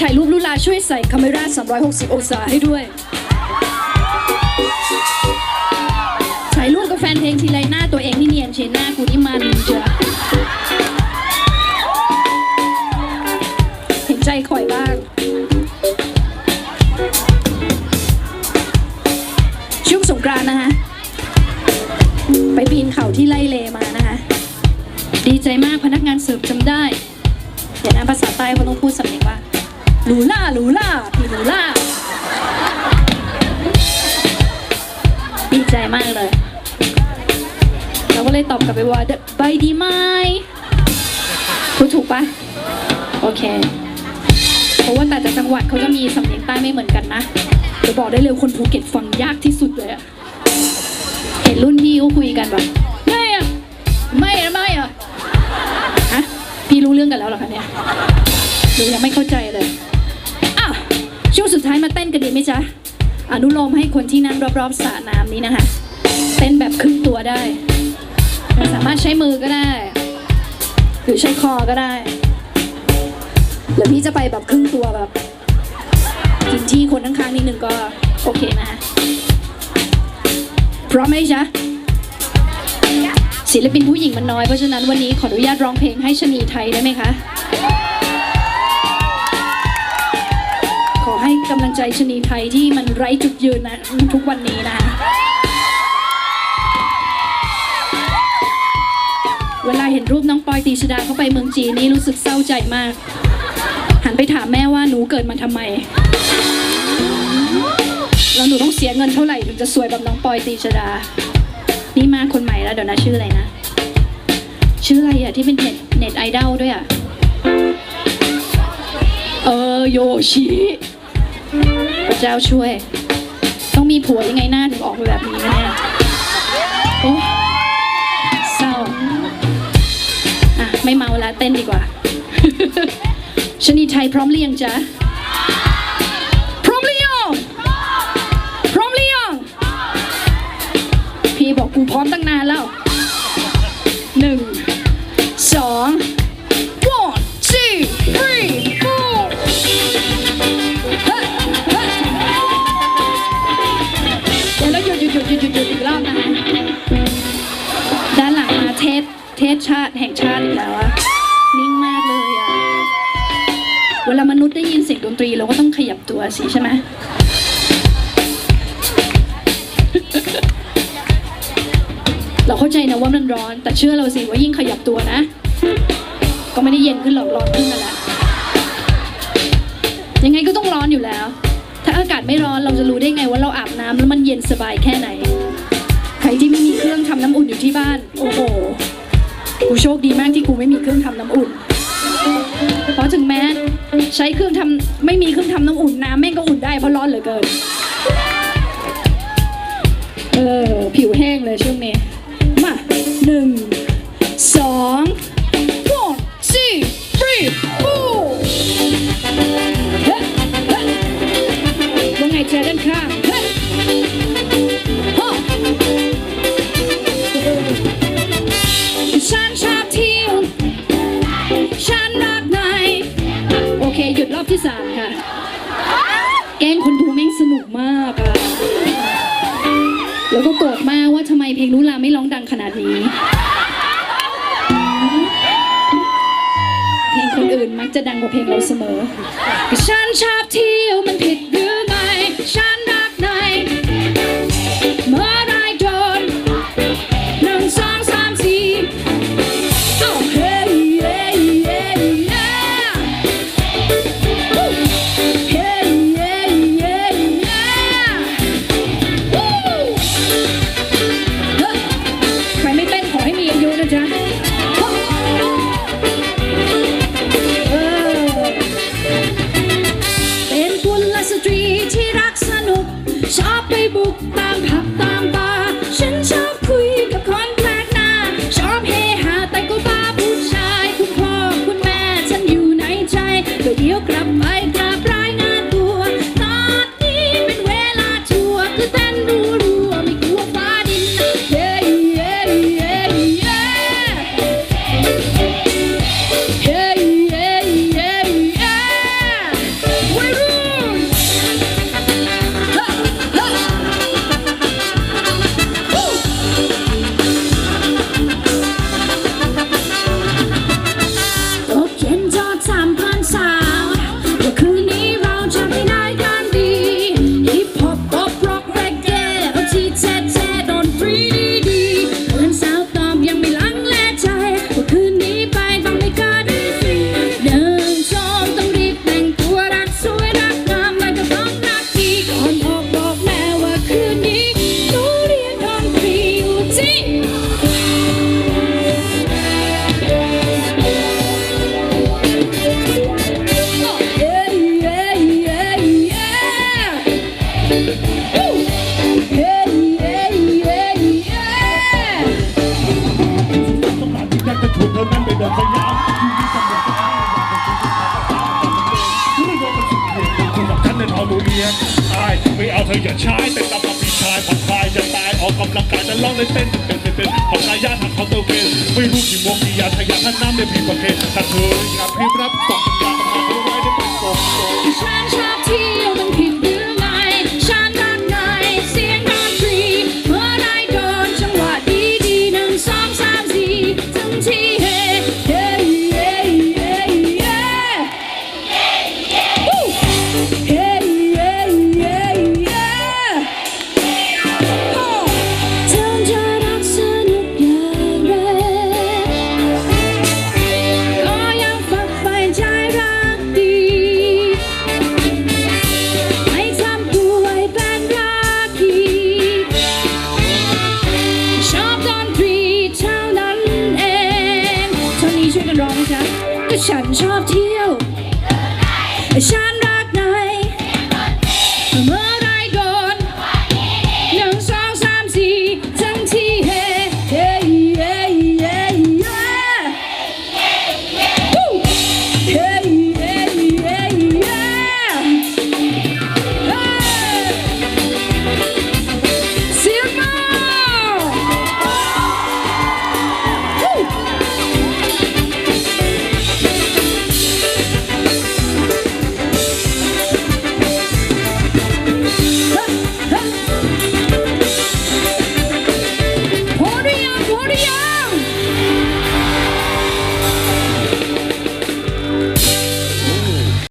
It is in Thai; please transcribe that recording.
ถ่ายรูปลุลาช่วยใส่คาเมรา360 องศาให้ด้วย ถ่ายรูปกับแฟนเพลงทีไรหน้าตัวเองนี่เนียนเชนหน้ากูนี่มันเชียวเห็นใจข่อยบ้าง ช่วงสงกรานต์นะคะ ไปปีนเขาที่ไล่เลมานะคะ ดีใจมากพนักงานเสิร์ฟจำได้ เดี๋ยวนะภาษาใต้เขาต้องพูดสำเนียงว่า หลูล่าหลูล่าพี่หลูล่าดีใจมากเลย เราก็เลยตอบกลับไปว่าใบดีไหมพูดถูกปะโอเค เพราะว่าแต่ละจังหวัดเขาจะมีสำเนียงใต้ไม่เหมือนกันนะจะบอกได้เลยคนภูเก็ตฟังยากที่สุดเลยอะเห็นรุ่นพี่เขาคุยกันแบบไม่อะไม่อะไม่อะฮะพี่รู้เรื่องกันแล้วเหรอคะเนี่ยหรือยังไม่เข้าใจเลย ช่วงสุดท้ายมาเต้นกันดีไหมจ๊ะ อนุโลมให้คนที่นั่งรอบๆสระน้ำนี้นะคะ เต้นแบบครึ่งตัวได้ สามารถใช้มือก็ได้ หรือใช้คอก็ได้หรือพี่จะไปแบบครึ่งตัวแบบกินที่คนข้างๆนิดนึงก็โอเคนะพร้อมไหมจ๊ะศิลปินผู้หญิงมันน้อยเพราะฉะนั้นวันนี้ขออนุญาตร้องเพลงให้ชนีไทยได้ไหมคะ กำลังใจชนีไทยที่มันไร้จุดยืนนะทุกวันนี้นะคะเวลาเห็นรูปน้องปอยตีชดาเข้าไปเมืองจีนนี่รู้สึกเศร้าใจมาก หันไปถามแม่ว่าหนูเกิดมาทำไม แล้วหนูต้องเสียเงินเท่าไหร่ถึงจะสวยแบบน้องปอยตีชดา นี่มาคนใหม่แล้วเดี๋ยวนะชื่ออะไรนะ ชื่ออะไรอะที่เป็นเน็ตเน็ตไอดอลด้วยอะเออโยชิ พระเจ้าช่วย ต้องมีผัวยังไงหน้าถึงออกมาแบบนี้เนี่ยโอ้เศร้าอะไม่เมาแล้วเต้นดีกว่าชนีไทยพร้อมหรือยังจ๊ะพร้อมหรือยังพร้อมหรือยังพี่บอกกูพร้อมตั้งนานแล้วหนึ่งสอง ศชาติแห่งชาติอีกแล้วอะนิ่งมากเลยอะเวลามนุษย์ได้ยินเสียงดนตรีเราก็ต้องขยับตัวสิใช่ไหมเราเข้าใจนะว่ามันร้อน แต่เชื่อเราสิว่ายิ่งขยับตัวนะ ก็ไม่ได้เย็นขึ้นหรอกร้อนขึ้นนั่นแหละยังไงก็ต้องร้อนอยู่แล้ว ถ้าอากาศไม่ร้อนเราจะรู้ได้ไงว่าเราอาบน้ำแล้วมันเย็นสบายแค่ไหน ใครที่ไม่มีเครื่องทำน้ำอุ่นอยู่ที่บ้าน โอ้โห กูโชคดีมากที่กูไม่มีเครื่องทำน้ำอุ่น เพราะถึงแม้ใช้เครื่องทำไม่มีเครื่องทำน้ำอุ่นน้ำแม่งก็อุ่นได้เพราะร้อนเหลือเกิน เออ ผิวแห้งเลยช่วงนี้ มาหนึ่งสอง แล้วก็โกรธมากว่าทำไมเพลงนุลาไม่ร้องดังขนาดนี้ เพลงคนอื่นมักจะดังกว่าเพลงเราเสมอ ฉันชอบเที่ยวมันผิดหรือไง ฉันรักนาย boek naar ไม่เอาเธออย่าใช้เต้นตามกับพี่ชายผอนคลายจะตายออกกำลังกายจะร้องเลยเต้นเต้เต้นเต้อนคายยาทาเขาตอเวนไม่รู้กี่โมกี่ยาทายาท่านน้ำในผิดปเภทถ้าเธออยากรับตกยาทำไมเไว้ได้เป็นกงกงฉันชอบเที่ยวทั้งที